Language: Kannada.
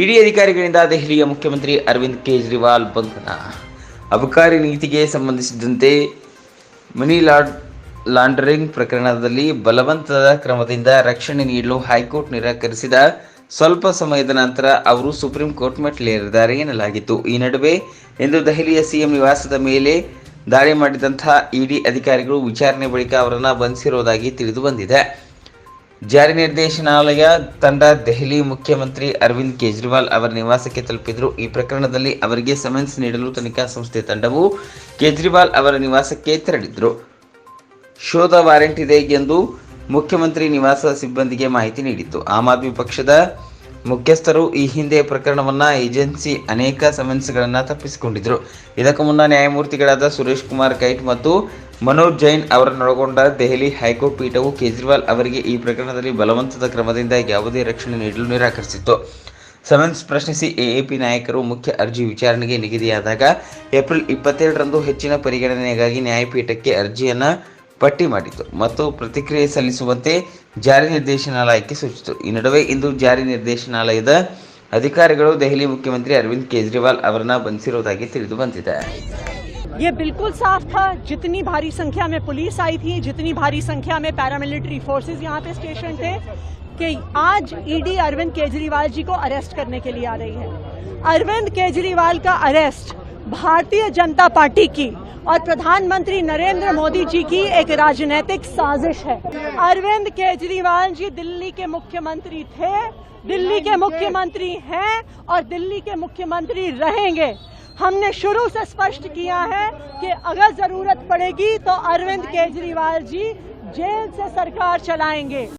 ಇಡಿ ಅಧಿಕಾರಿಗಳಿಂದ ದೆಹಲಿಯ ಮುಖ್ಯಮಂತ್ರಿ ಅರವಿಂದ್ ಕೇಜ್ರಿವಾಲ್ ಬಂಧನ. ಅಬಕಾರಿ ನೀತಿಗೆ ಸಂಬಂಧಿಸಿದಂತೆ ಮನಿ ಲಾಡ್, ಲಾಂಡರಿಂಗ್ ಪ್ರಕರಣದಲ್ಲಿ ಬಲವಂತದ ಕ್ರಮದಿಂದ ರಕ್ಷಣೆ ನೀಡಲು ಹೈಕೋರ್ಟ್ ನಿರಾಕರಿಸಿದ ಸ್ವಲ್ಪ ಸಮಯದ ನಂತರ ಅವರು ಸುಪ್ರೀಂ ಕೋರ್ಟ್ ಮೆಟ್ಟಿಲೇರಿದ್ದಾರೆ ಎನ್ನಲಾಗಿತ್ತು. ಈ ನಡುವೆ ಇಂದು ದೆಹಲಿಯ ಸಿಎಂ ನಿವಾಸದ ಮೇಲೆ ದಾಳಿ ಮಾಡಿದಂತಹ ಇಡಿ ಅಧಿಕಾರಿಗಳು ವಿಚಾರಣೆ ಬಳಿಕ ಅವರನ್ನು ಬಂಧಿಸಿರುವುದಾಗಿ ತಿಳಿದು ಬಂದಿದೆ. ಜಾರಿ ನಿರ್ದೇಶನಾಲಯ ತಂಡ ದೆಹಲಿ ಮುಖ್ಯಮಂತ್ರಿ ಅರವಿಂದ್ ಕೇಜ್ರಿವಾಲ್ ಅವರ ನಿವಾಸಕ್ಕೆ ತಲುಪಿದ್ರು. ಈ ಪ್ರಕರಣದಲ್ಲಿ ಅವರಿಗೆ ಸಮನ್ಸ್ ನೀಡಲು ತನಿಖಾ ಸಂಸ್ಥೆ ತಂಡವು ಕೇಜ್ರಿವಾಲ್ ಅವರ ನಿವಾಸಕ್ಕೆ ತೆರಳಿದ್ರು. ಶೋಧ ವಾರೆಂಟ್ ಇದೆ ಎಂದು ಮುಖ್ಯಮಂತ್ರಿ ನಿವಾಸ ಸಿಬ್ಬಂದಿಗೆ ಮಾಹಿತಿ ನೀಡಿತ್ತು. ಆಮ್ ಆದ್ಮಿ ಪಕ್ಷದ ಮುಖ್ಯಸ್ಥರು ಈ ಹಿಂದೆ ಪ್ರಕರಣವನ್ನ ಏಜೆನ್ಸಿ ಅನೇಕ ಸಮನ್ಸ್ಗಳನ್ನು ತಪ್ಪಿಸಿಕೊಂಡಿದ್ರು. ಇದಕ್ಕೂ ಮುನ್ನ ನ್ಯಾಯಮೂರ್ತಿಗಳಾದ ಸುರೇಶ್ ಕುಮಾರ್ ಕೈಟ್ ಮತ್ತು ಮನೋಜ್ ಜೈನ್ ಅವರನ್ನೊಳಗೊಂಡ ದೆಹಲಿ ಹೈಕೋರ್ಟ್ ಪೀಠವು ಕೇಜ್ರಿವಾಲ್ ಅವರಿಗೆ ಈ ಪ್ರಕರಣದಲ್ಲಿ ಬಲವಂತದ ಕ್ರಮದಿಂದ ಯಾವುದೇ ರಕ್ಷಣೆ ನೀಡಲು ನಿರಾಕರಿಸಿತ್ತು. ಸಮನ್ಸ್ ಪ್ರಶ್ನಿಸಿ ಎಎಪಿ ನಾಯಕರು ಮುಖ್ಯ ಅರ್ಜಿ ವಿಚಾರಣೆಗೆ ನಿಗದಿಯಾದಾಗ ಏಪ್ರಿಲ್ ಇಪ್ಪತ್ತೆರಡರಂದು ಹೆಚ್ಚಿನ ಪರಿಗಣನೆಗಾಗಿ ನ್ಯಾಯಪೀಠಕ್ಕೆ ಅರ್ಜಿಯನ್ನು ಪಟ್ಟಿ ಮಾಡಿತು ಮತ್ತು ಪ್ರತಿಕ್ರಿಯೆ ಸಲ್ಲಿಸುವಂತೆ ಜಾರಿ ನಿರ್ದೇಶನಾಲಯಕ್ಕೆ ಸೂಚಿಸಿತು. ಈ ನಡುವೆ ಇಂದು ಜಾರಿ ನಿರ್ದೇಶನಾಲಯದ ಅಧಿಕಾರಿಗಳು ದೆಹಲಿ ಮುಖ್ಯಮಂತ್ರಿ ಅರವಿಂದ್ ಕೇಜ್ರಿವಾಲ್ ಅವರನ್ನು ಬಂಧಿಸಿರುವುದಾಗಿ ತಿಳಿದು ಬಂದಿದೆ. ये बिल्कुल साफ़ था। जितनी भारी संख्या में पुलिस आई थी, जितनी भारी संख्या में पैरामिलिट्री फोर्सेस यहाँ पे स्टेशन थे, कि आज ईडी अरविंद केजरीवाल जी को अरेस्ट करने के लिए आ रही है। अरविंद केजरीवाल का अरेस्ट भारतीय जनता पार्टी की और प्रधानमंत्री नरेंद्र मोदी जी की एक राजनीतिक साजिश है। अरविंद केजरीवाल जी दिल्ली के मुख्यमंत्री थे, दिल्ली के मुख्यमंत्री हैं और दिल्ली के मुख्यमंत्री रहेंगे। हमने शुरू से स्पष्ट किया है कि अगर ज़रूरत पड़ेगी तो अरविंद केजरीवाल जी जेल से सरकार चलाएँगे।